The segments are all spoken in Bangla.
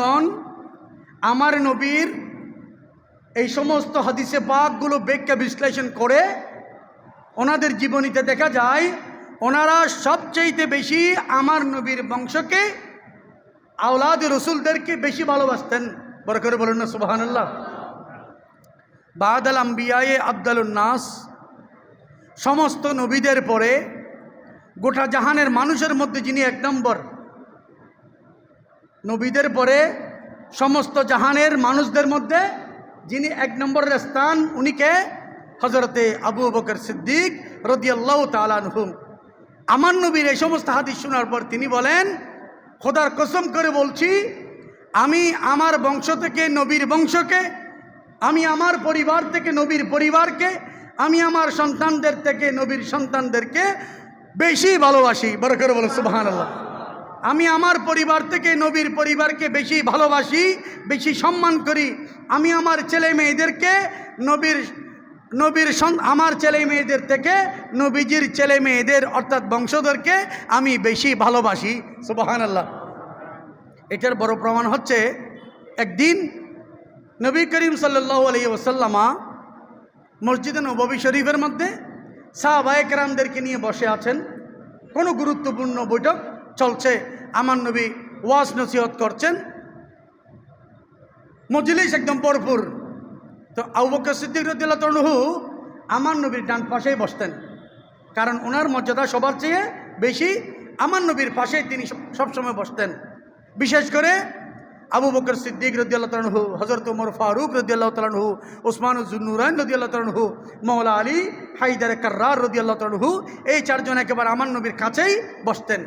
গণ আমার নবীর এই সমস্ত হাদিসে পাকগুলো ব্যাখ্যা বিশ্লেষণ করে ওনাদের জীবনীতে দেখা যায়, ওনারা সবচেয়েতে বেশি আমার নবীর বংশকে, আওলাদ রসুলদেরকে বেশি ভালোবাসতেন। বড় করে বলুন না সুবাহান্লাহ বাদাল আম্বিয়ায়ে আবদালুন্নাস সমস্ত নবীদের পরে গোটা জাহানের মানুষের মধ্যে যিনি এক নম্বর নবীদের পরে সমস্ত জাহানের মানুষদের মধ্যে যিনি এক নম্বরের স্থান, উনিকে হজরতে আবু বকর সিদ্দিক রদিয়াল্লাহ তালানহুম আমার নবীর এই সমস্ত হাদিস শোনার পর তিনি বলেন, খোদার কসম করে বলছি, আমি আমার বংশ থেকে নবীর বংশকে, আমি আমার পরিবার থেকে নবীর পরিবারকে, আমি আমার সন্তানদের থেকে নবীর সন্তানদেরকে বেশি ভালোবাসি। বড় করে বলো সুবাহান আল্লাহ আমি আমার পরিবার থেকে নবীর পরিবারকে বেশি ভালোবাসি, বেশি সম্মান করি। আমি আমার ছেলে মেয়েদেরকে নবীর নবীর আমার ছেলে মেয়েদের থেকে নবীজির ছেলে মেয়েদের অর্থাৎ বংশধরকে আমি বেশি ভালোবাসি। সুবাহান আল্লাহ এটার বড় প্রমাণ হচ্ছে, একদিন নবী করিম সাল্লাহ আলী ওসাল্লামা মসজিদে নবী শরীফের মধ্যে সাহবায়করামদেরকে নিয়ে বসে আছেন। কোনো গুরুত্বপূর্ণ বৈঠক চলছে। আমার নবী ওয়াজ নসিহত করছেন। মজলিস একদম ভরপুর। তো আউবকর সিদ্দিক রদিল্লা তনুহু আমার নবীর ডান পাশেই বসতেন। কারণ ওনার মর্যাদা সবার চেয়ে বেশি। আমার নবীর পাশেই তিনি সব- সবসময় বসতেন। বিশেষ করে আবু বকর সিদ্দিক রদিয়াল্লাহ হজরত উমর ফারুক রদিয়াল্লাহ ওসমান জুন্নুরাইন রদিয়াল্লাহ মৌলা আলী হাইদার কার্রার রদিয়াল্লাহ এই চারজন একেবারে আমার নবীর কাছেই বসতেন।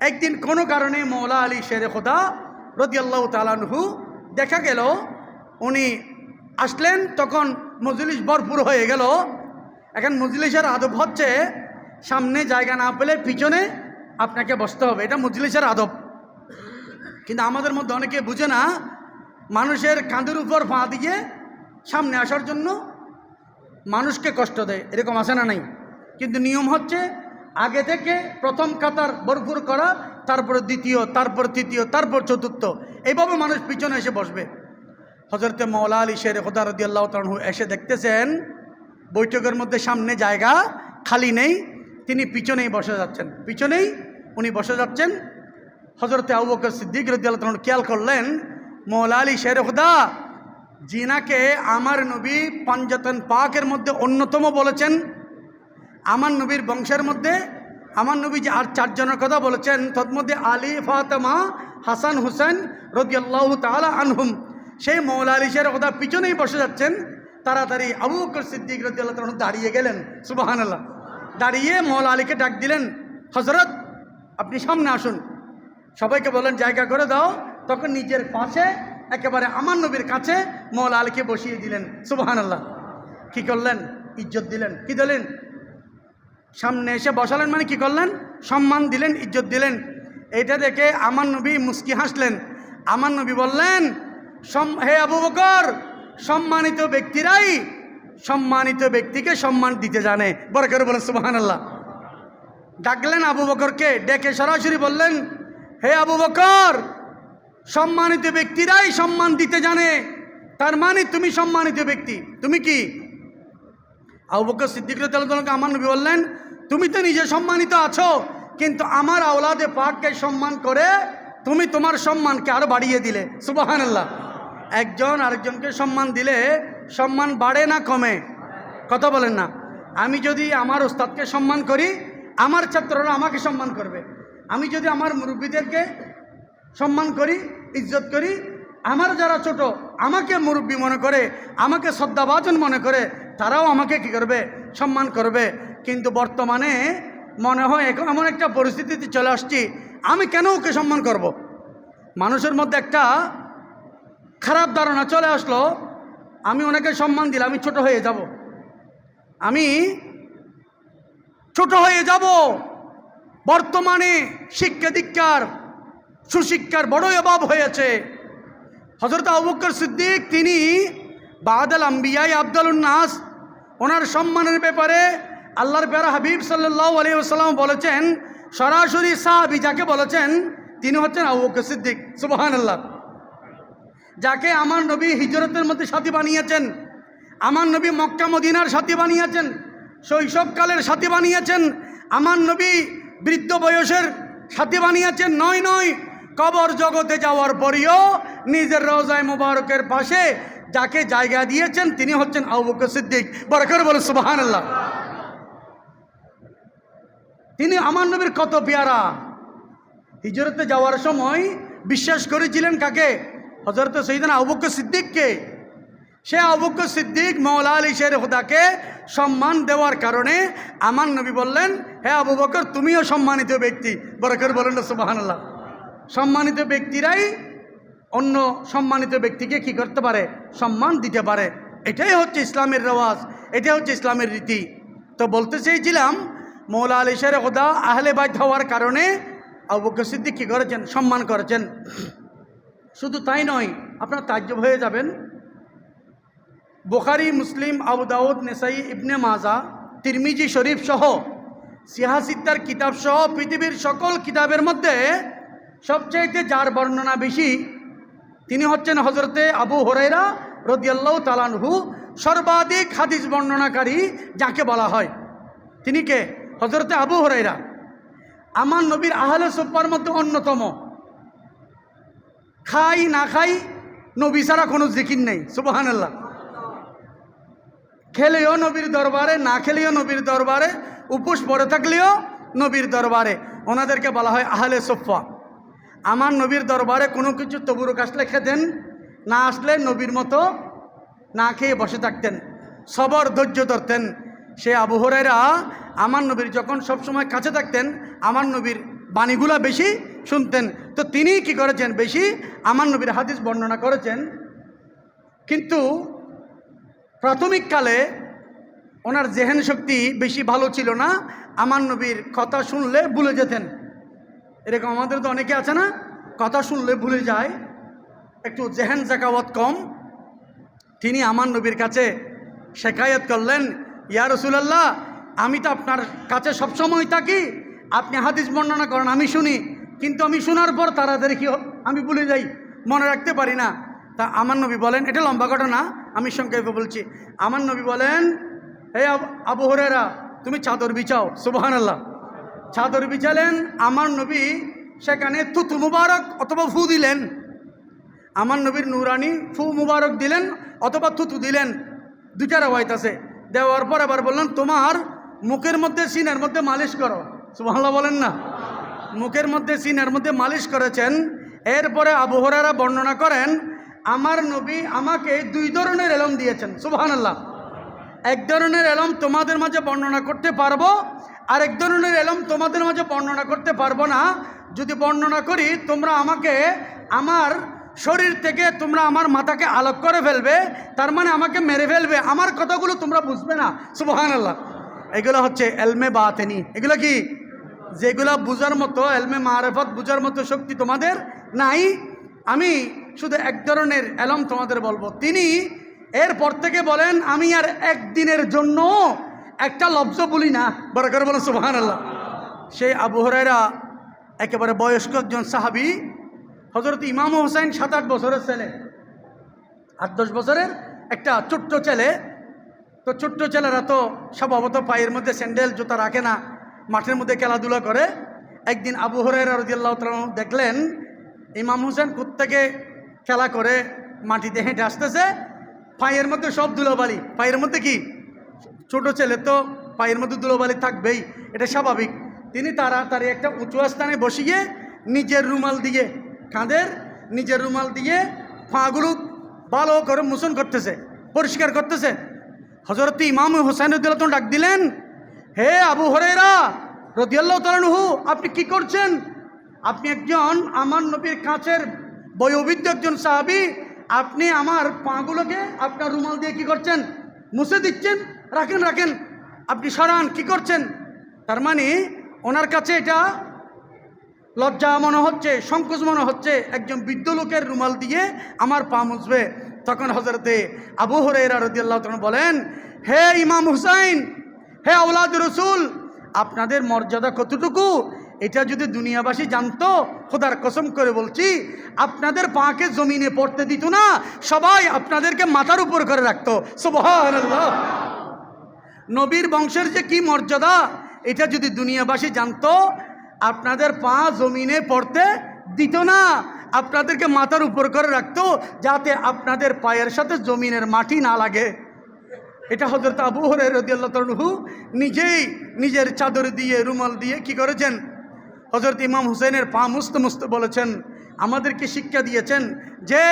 একদিন কোনো কারণে মৌলা আলী শেরে খোদা রদিয়াল্লাহ তালানহু দেখা গেল, উনি আসলেন, তখন মজলিস ভরপুর হয়ে গেল। এখন মজলিসের আদব হচ্ছে, সামনে জায়গা না পেলে পিছনে আপনাকে বসতে হবে, এটা মজলিসের আদব। কিন্তু আমাদের মধ্যে অনেকে বুঝে না, মানুষের কাঁধের উপর পা দিয়ে সামনে আসার জন্য মানুষকে কষ্ট দেয়, এরকম আসে না নাই? কিন্তু নিয়ম হচ্ছে আগে থেকে প্রথম কাতার ভরপুর করা, তারপর দ্বিতীয়, তারপর তৃতীয়, তারপর চতুর্থ। এইভাবে মানুষ পিছনে এসে বসবে। হজরতে মৌলা আলী শের আল্লাহ তালহু এসে দেখতেছেন, বৈঠকের মধ্যে সামনে জায়গা খালি নেই, তিনি পিছনেই বসে যাচ্ছেন। পিছনেই উনি বসে যাচ্ছেন। হজরতে আবু সিদ্দিক রদি আল্লাহ খেয়াল করলেন মৌলা আলী শের খোদা, জিনাকে আমার নবী পঞ্জতন পাকের মধ্যে অন্যতম বলেছেন। আমার নবীর বংশের মধ্যে আমার নবী যে আর চারজনের কথা বলেছেন, তন্মধ্যে আলী, ফাতেমা, হাসান, হুসেন রদিয়াল্লাহ তালা আনহুম। সেই মৌলা আলী শের কথা পিছনেই বসে যাচ্ছেন। তাড়াতাড়ি আবু বকর সিদ্দিক রদিয়াল্লাহ তালু দাঁড়িয়ে গেলেন। সুবাহান আল্লাহ দাঁড়িয়ে মৌলা আলীকে ডাক দিলেন হজরত আপনি সামনে আসুন। সবাইকে বলেন, জায়গা করে দাও। তখন নিজের পাশে, একেবারে আমার নবীর কাছে মৌলা আলীকে বসিয়ে দিলেন। সুবাহান আল্লাহ কী করলেন? ইজ্জত দিলেন। কী দিলেন? সামনে এসে বসালেন মানে কি করলেন? সম্মান দিলেন, ইজ্জত দিলেন। এটা দেখে আমার নবী মুস্কি হাসলেন। আমার নবী বললেন, "সম- হে আবু বকর, সম্মানিত ব্যক্তিরাই সম্মানিত ব্যক্তিকে সম্মান দিতে জানে। বড় করে বলেন সুবাহান আল্লাহ ডাকলেন আবু বকরকে, ডেকে সরাসরি বললেন, হে আবু বকর, সম্মানিত ব্যক্তিরাই সম্মান দিতে জানে। তার মানে তুমি সম্মানিত ব্যক্তি। তুমি কি? আবু বকর সিদ্দিক রাদিয়াল্লাহু আমার নবী বললেন, তুমি তো নিজে সম্মানিত আছো, কিন্তু আমার আওলাদে পাককে সম্মান করে তুমি তোমার সম্মানকে আরও বাড়িয়ে দিলে। সুবাহান আল্লাহ একজন আরেকজনকে সম্মান দিলে সম্মান বাড়ে না কমে? কথা বলেন না। আমি যদি আমার ওস্তাদকে সম্মান করি, আমার ছাত্ররা আমাকে সম্মান করবে। আমি যদি আমার মুরব্বীদেরকে সম্মান করি, ইজ্জত করি, আমার যারা ছোট, আমাকে মুরব্বী মনে করে, আমাকে শ্রদ্ধাভাজন মনে করে তারাও আমাকে কি করবে? সম্মান করবে। কিন্তু বর্তমানে মনে হয় এখন এমন একটা পরিস্থিতিতে চলে আসছি, আমি কেন ওকে সম্মান করব। মানুষের মধ্যে একটা খারাপ ধারণা চলে আসলো, আমি ওনাকে সম্মান দিলে আমি ছোট হয়ে যাব। আমি ছোট হয়ে যাব। বর্তমানে শিক্ষা দীক্ষার, সুশিক্ষার বড়ই অভাব হয়েছে। হজরত আবুকর সিদ্দিক, তিনি বাদাল আম্বিয়াই আব্দুল নাস। ওনার সম্মানের ব্যাপারে আল্লাহর প্যারা হাবিব সাল্লাহ সাল্লাম বলেছেন, সরাসরি সাহাবি যাকে বলেছেন, তিনি হচ্ছেন আবু সিদ্দিক। সুবাহান আল্লাহ যাকে আমার নবী হিজরতের মধ্যে সাথী বানিয়েছেন, আমার নবী মক্কা মদিনার সাথী বানিয়েছেন, শৈশবকালের সাথী বানিয়েছেন, আমার নবী বৃদ্ধ বয়সের সাথী বানিয়েছেন, নয় নয়, কবর জগতে যাওয়ার পরেও নিজের রওজায় মোবারকের পাশে যাকে জায়গা দিয়েছেন তিনি হচ্ছেন আবু বকর সিদ্দিক। বরকর বলে সুবাহান আল্লাহ তিনি আমার নবীর কত পেয়ারা। হিজরতে যাওয়ার সময় বিশ্বাস করেছিলেন কাকে? হজরত সৈদান আবুক সিদ্দিককে। সে আবুক সিদ্দিক মৌলা আলী শের হুদাকে সম্মান দেওয়ার কারণে আমার নবী বললেন, হে আবু বকর, তুমিও সম্মানিত ব্যক্তি। বরকর বলেন সুবাহান্লাহ সম্মানিত ব্যক্তিরাই অন্য সম্মানিত ব্যক্তিকে কি করতে পারে? সম্মান দিতে পারে। এটাই হচ্ছে ইসলামের রেওয়াজ, এটাই হচ্ছে ইসলামের রীতি। তো বলতে চেয়েছিলাম, মৌলা আলী শের হুদা আহলে বাইত হওয়ার কারণে আবু বকর সিদ্দিক কী করেছেন? সম্মান করেছেন। শুধু তাই নয়, আপনার তাজ্জব হয়ে যাবেন। বোখারি, মুসলিম, আবু দাউদ, নেসাই, ইবনে মাজা, তিরমিজি, শরীফ সহ সিহাসিদ্দার কিতাব সহ পৃথিবীর সকল কিতাবের মধ্যে সবচাইতে যার বর্ণনা বেশি তিনি হচ্ছেন হজরতে আবু হরাইরা রদিয়াল্লাহ তালানহু সর্বাধিক হাদিস বর্ণনাকারী যাকে বলা হয়। তিনি কে? হজরতে আবু হরাইরা আমার নবীর আহলে সোপ্পার মধ্যে অন্যতম। খাই না খাই নবী ছাড়া কোনো জিকির নেই সুবাহান আল্লাহ খেলেও নবীর দরবারে, না খেলেও নবীর দরবারে, উপোস পড়ে থাকলেও নবীর দরবারে। ওনাদেরকে বলা হয় আহলে সোফা আমার নবীর দরবারে কোনো কিছু তবুরুক আসলে খেতেন, না আসলে নবীর মতো না খেয়ে বসে থাকতেন, সবর ধৈর্য ধরতেন। সে আবহরেরা আমার নবীর যখন সবসময় কাছে থাকতেন, আমার নবীর বাণীগুলা বেশি শুনতেন। তো তিনি কি করেছেন? বেশি আমার নবীর হাদিস বর্ণনা করেছেন। কিন্তু প্রাথমিককালে ওনার জেহেন শক্তি বেশি ভালো ছিল না। আমার নবীর কথা শুনলে ভুলে যেতেন। এরকম আমাদের তো অনেকে আছে না? কথা শুনলে ভুলে যায়। একটু জেহেন জাকাওয়াত কম। তিনি আমার নবীর কাছে শেখায়ত করলেন, ইয়া রসুলাল্লাহ, আমি তো আপনার কাছে সবসময় থাকি। আপনি হাদিস বর্ণনা করেন, আমি শুনি। কিন্তু আমি শোনার পর তাড়াতাড়ি কি আমি ভুলে যাই, মনে রাখতে পারি না। তা আমার নবী বলেন, এটা লম্বা ঘটনা আমি সংক্ষেপে বলছি। আমার নবী বলেন, হে আব- আবু হরেরা তুমি চাদর বিছাও সুবাহান আল্লাহ চাদর বিছালেন, আমার নবী সেখানে তুতু মুবারক অথবা ফু দিলেন। আমার নবীর নুরানি ফু মুবারক দিলেন অথবা থুতু দিলেন। দুইটা রওয়ায়ত আছে। দেওয়ার পর আবার বললেন, তোমার মুখের মধ্যে সিনের মধ্যে মালিশ করো। সুবহানাল্লাহ বলেন না। মুখের মধ্যে সিনের মধ্যে মালিশ করেছেন। এরপরে আবহরারা বর্ণনা করেন, আমার নবী আমাকে দুই ধরনের এলম দিয়েছেন। সুবহানাল্লাহ। এক ধরনের এলম তোমাদের মাঝে বর্ণনা করতে পারব আর এক ধরনের এলম তোমাদের মাঝে বর্ণনা করতে পারব না। যদি বর্ণনা করি, তোমরা আমাকে আমার শরীর থেকে তোমরা আমার মাথাকে আলোক করে ফেলবে, তার মানে আমাকে মেরে ফেলবে। আমার কথাগুলো তোমরা বুঝবে না। সুবহান আল্লাহ এগুলো হচ্ছে এলমে বা বাতেনি। এগুলো কি? যেগুলো বুঝার মতো, এলমে মারেফত বুঝার মতো শক্তি তোমাদের নাই। আমি শুধু এক ধরনের এলম তোমাদের বলব। তিনি এরপর থেকে বলেন, আমি আর একদিনের জন্য একটা লব্জ বলি না বরকর বলেন সুবহান আল্লাহ সেই আবু হরাইরা একেবারে বয়স্ক একজন সাহাবি হজরত ইমাম হোসেন সাত আট বছরের ছেলে। আট, দশ বছরের একটা ছোট্ট ছেলে। তো ছোট্ট ছেলেরা তো স্বভাবত পায়ের মধ্যে স্যান্ডেল, জুতা রাখে না, মাঠের মধ্যে খেলাধুলা করে। একদিন আবু হরাইরা রদিয়াল্লাহ দেখলেন, ইমাম হোসেন কোত্থেকে খেলা করে, মাটিতে হেঁটে আসতেছে, পায়ের মধ্যে সব ধুলোবালি। পায়ের মধ্যে কি? ছোট ছেলে তো পায়ের মধ্যে ধুলোবালি থাকবেই, এটা স্বাভাবিক। তিনি তাড়াতাড়ি একটা উঁচু স্থানে বসিয়ে নিজের রুমাল দিয়ে কাঁধের নিজের রুমাল দিয়ে পাগুলো ভালো করে মোচন করতেছে, পরিষ্কার করতেছে। হজরত ইমাম হোসেন রদিয়াল্লাহ ডাক দিলেন, হে আবু হরেরা রদিয়াল্লাহ তালানহু আপনি কি করছেন? আপনি একজন আমার নবীর কাছের বয়োবৃদ্ধ একজন সাহাবি, আপনি আমার পাগুলোকে আপনার রুমাল দিয়ে কি করছেন? মুছে দিচ্ছেন? রাখেন রাখেন। আপনি সরান, কি করছেন? তার মানে ওনার কাছে এটা লজ্জা মনে হচ্ছে, সংকোচ মনে হচ্ছে, একজন বৃদ্ধ লোকের রুমাল দিয়ে আমার পা মুছবে। তখন হজরতে আবু হরেরা রদিয়াল্লাহ বলেন, হে ইমাম হুসাইন, হে আউলাদ রসুল, আপনাদের মর্যাদা কতটুকু? এটা যদি দুনিয়াবাসী জানতো, খোদার কসম করে বলছি, আপনাদের পাকে জমিনে পড়তে দিত না, সবাই আপনাদেরকে মাথার উপর করে রাখতো। সুবহানাল্লাহ। নবীর বংশের যে কি মর্যাদা, এটা যদি দুনিয়াবাসী জানতো, আপনাদের পা জমিনে পড়তে দিত না, আপনাদেরকে মাথার উপর করে রাখতো, যাতে আপনাদের পায়ের সাথে জমিনের মাটি না লাগে। এটা হজরত আবু হরে রদিয়াল্লাহু নিজেই নিজের চাদর দিয়ে, রুমাল দিয়ে কি করেছেন? হজরত ইমাম হুসেনের পা মুস্ত মুস্ত বলেছেন আমাদেরকে শিক্ষা দিয়েছেন যে